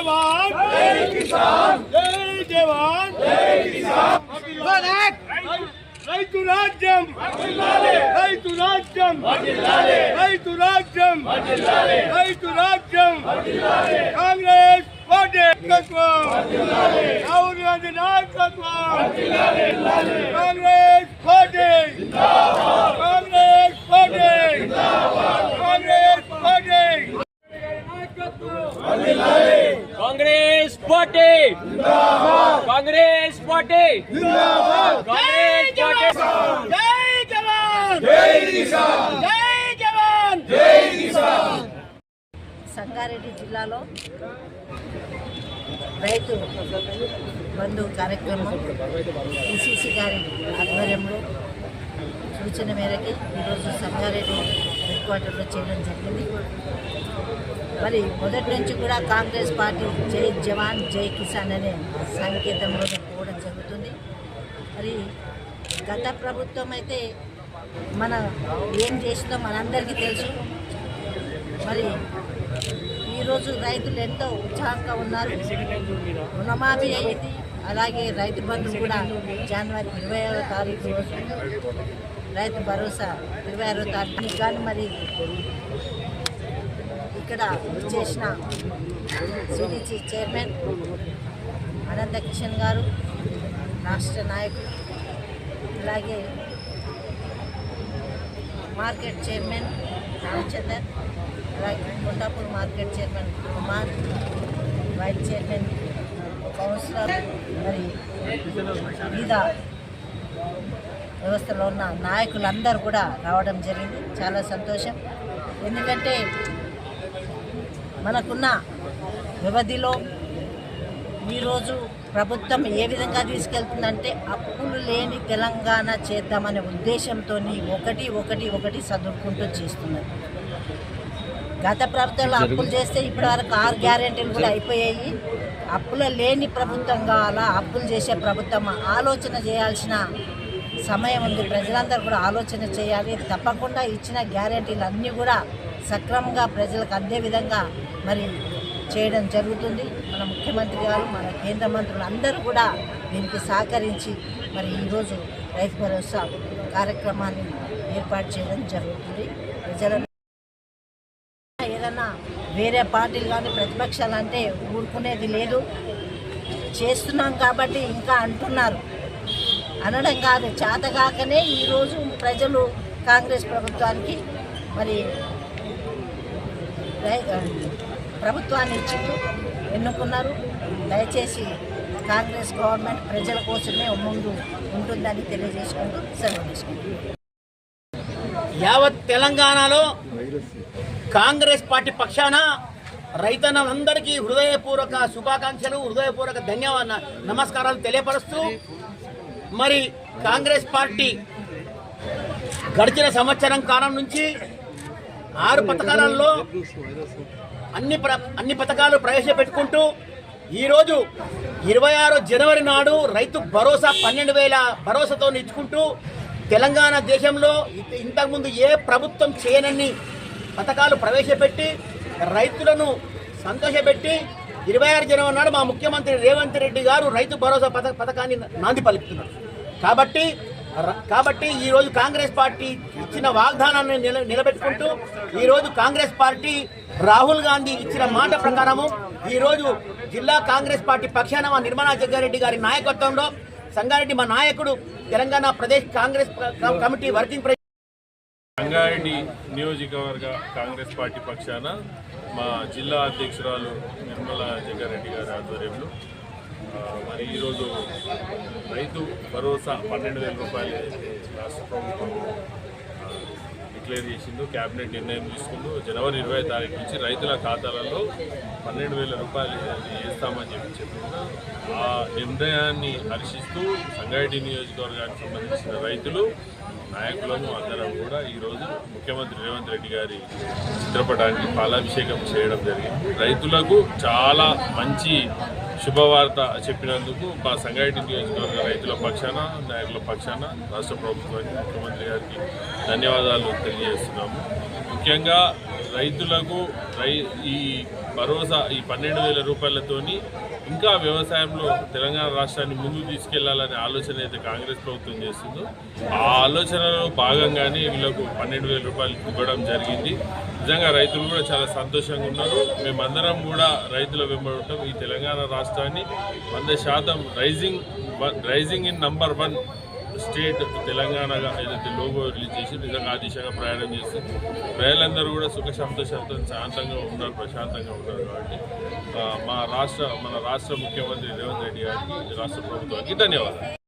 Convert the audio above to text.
జవాన్ జై కిసాన్! జై జవాన్ జై కిసాన్ రైతు రాజ్యం! రైతు రాజ్యం! రైతు రాజ్యం! రైతు రాజ్యం! కాంగ్రెస్ నాయకత్వం! రాహుల్ గాంధీ నాయకత్వం! Congress party! Congress party! Congress party! Congress party. Congress party. Congress party. జై జవాన్. జై కిసాన్. జై జవాన్. జై కిసాన్. సంగారెడ్డి జిల్లాలో రైతు బంధు కార్యక్రమం పిసిసి గారి ఆధ్వర్యంలో సూచన మేరకి ఈరోజు సంగారెడ్డి హెడ్ క్వార్టర్లో చేయడం జరిగింది. మరి మొదటి నుంచి కూడా కాంగ్రెస్ పార్టీ జై జవాన్ జై కిసాన్ అనే సంకేతంలో పోవడం జరుగుతుంది. మరి గత ప్రభుత్వం అయితే మన ఏం చేసిందో మనందరికీ తెలుసు. మరి ఈరోజు రైతులు ఎంతో ఉత్సాహంగా ఉన్నారు. రుణమాఫీ అయింది. అలాగే రైతు బంధు కూడా జనవరి ఇరవై ఆరో తారీఖు రోజు. రైతు భరోసా ఇరవై ఆరో తారీఖు కానీ మరి. ఇక్కడ చేసిన సిడిసి చైర్మన్ అనంత కిషన్ గారు రాష్ట్ర నాయకులు అలాగే మార్కెట్ చైర్మన్ రామచందర్ అలాగే Kondapur market chairman Kumar vice chairman councillor మరి వివిధ వ్యవస్థలో ఉన్న నాయకులందరూ కూడా రావడం జరిగింది. చాలా సంతోషం. ఎందుకంటే మనకున్న వ్యవధిలో ఈరోజు ప్రభుత్వం ఏ విధంగా తీసుకెళ్తుందంటే అప్పులు లేని తెలంగాణ చేద్దామనే ఉద్దేశంతో ఒకటి ఒకటి ఒకటి చదువుకుంటూ చేస్తున్నది గత ప్రభుత్వంలో అప్పులు చేస్తే ఇప్పటి వరకు ఆరు గ్యారెంటీలు కూడా అయిపోయాయి. అప్పులు లేని ప్రభుత్వం కావాలా? అప్పులు చేసే ప్రభుత్వం ఆలోచన చేయాల్సిన సమయం ఉంది. ప్రజలందరూ కూడా ఆలోచన చేయాలి. తప్పకుండా ఇచ్చిన గ్యారెంటీలు అన్నీ కూడా సక్రమంగా ప్రజలకు అందే విధంగా మరి చేయడం జరుగుతుంది. మన ముఖ్యమంత్రి గారు మన కేంద్ర మంత్రులు అందరూ కూడా దీనికి సహకరించి మరి ఈరోజు రైతు భరోసా కార్యక్రమాన్ని ఏర్పాటు చేయడం జరుగుతుంది. ప్రజలను ఏదన్నా వేరే పార్టీలు కానీ ప్రతిపక్షాలు అంటే ఊరుకునేది లేదు. చేస్తున్నాం కాబట్టి ఇంకా అంటున్నారు. అనడం కాదు చేతగాకనే ఈరోజు ప్రజలు కాంగ్రెస్ ప్రభుత్వానికి మరి ప్రభుత్వాన్ని ఇచ్చిండ్రు ఎన్నుకున్నారు. దయచేసి కాంగ్రెస్ గవర్నమెంట్ ప్రజల కోసమే ముందు ఉంటుందని తెలియజేసుకుంటూ సెలవు తీసుకుంటున్నాను యావత్ తెలంగాణలో కాంగ్రెస్ పార్టీ పక్షాన రైతన్నలందరికీ హృదయపూర్వక శుభాకాంక్షలు హృదయపూర్వక ధన్యవాద నమస్కారాలు తెలియపరుస్తూ మరి కాంగ్రెస్ పార్టీ గడిచిన సంవత్సరం కాలం నుంచి ఆరు పథకాలలో అన్ని ప్ర అన్ని పథకాలు ప్రవేశపెట్టుకుంటూ ఈరోజు ఇరవై ఆరు జనవరి నాడు రైతు భరోసా పన్నెండు వేల భరోసాతో ఇచ్చుకుంటూ తెలంగాణ దేశంలో ఇంతకుముందు ఏ ప్రభుత్వం చేయనన్ని పథకాలు ప్రవేశపెట్టి రైతులను సంతోషపెట్టి ఇరవై ఆరు జనవరి నాడు మా ముఖ్యమంత్రి రేవంత్ రెడ్డి గారు రైతు భరోసా పథ పథకాన్ని నాంది పలుకుతున్నారు. కాబట్టి ర- కాబట్టి ఈరోజు కాంగ్రెస్ పార్టీ ఇచ్చిన వాగ్దానాన్ని నిల నిలబెట్టుకుంటూ ఈరోజు కాంగ్రెస్ పార్టీ రాహుల్ గాంధీ ఇచ్చిన మాట ప్రకారము ఈరోజు జిల్లా కాంగ్రెస్ పార్టీ పక్షాన మా నిర్మలా జగ్గారెడ్డి గారి నాయకత్వంలో సంగారెడ్డి మా నాయకుడు తెలంగాణ ప్రదేశ్ కాంగ్రెస్ కమిటీ వర్కింగ్ సంగారెడ్డి నియోజకవర్గ కాంగ్రెస్ పార్టీ పక్షాన మా జిల్లా అధ్యక్షురాలు నిర్మలా జగ్గారెడ్డి గారి ఆధ్వర్యంలో మరి ఈరోజు రైతు భరోసా పన్నెండు వేల రూపాయలు రాష్ట్ర ప్రభుత్వం డిక్లేర్ చేసిందో క్యాబినెట్ నిర్ణయం తీసుకుందో జనవరి ఇరవై తారీఖు నుంచి రైతుల ఖాతాలలో పన్నెండు వేల రూపాయలు వేస్తామని చెప్పి చెప్పిన ఆ నిర్ణయాన్ని హర్షిస్తూ సంగారెడ్డి నియోజకవర్గానికి సంబంధించిన రైతులు నాయకులను అందరం కూడా ఈరోజు ముఖ్యమంత్రి రేవంత్ రెడ్డి గారి చిత్రపటానికి పాలాభిషేకం చేయడం జరిగింది. రైతులకు చాలా మంచి శుభవార్త చెప్పినందుకు మా సంగారెడ్డి నియోజకవర్గ రైతుల పక్షాన నాయకుల పక్షాన రాష్ట్ర ప్రభుత్వానికి ముఖ్యమంత్రి గారికి ధన్యవాదాలు తెలియజేస్తున్నాము. ముఖ్యంగా రైతులకు రై ఈ భరోసా ఈ పన్నెండు వేల రూపాయలతోని ఇంకా వ్యవసాయంలో తెలంగాణ రాష్ట్రాన్ని ముందుకు తీసుకెళ్ళాలనే ఆలోచన అయితే కాంగ్రెస్ ప్రభుత్వం చేస్తుందో ఆ ఆలోచనలో భాగంగానే వీళ్ళకు పన్నెండు వేల రూపాయలు ఇవ్వడం జరిగింది. నిజంగా రైతులు కూడా చాలా సంతోషంగా ఉన్నారు. మేమందరం కూడా రైతుల వెంబడటం ఈ తెలంగాణ రాష్ట్రాన్ని వంద శాతం rising rising in number one state తెలంగాణగా ఏదైతే లోగో రిలీజ్ చేసి నిజంగా ఆ దిశగా ప్రయాణం చేస్తుంది. ప్రజలందరూ కూడా సుఖ సంతోషాలతో శాంతంగా ఉన్నారు ప్రశాంతంగా ఉన్నారు కాబట్టి మా రాష్ట్ర మన రాష్ట్ర ముఖ్యమంత్రి రేవంత్ రెడ్డి గారికి రాష్ట్ర ప్రభుత్వానికి ధన్యవాదాలు.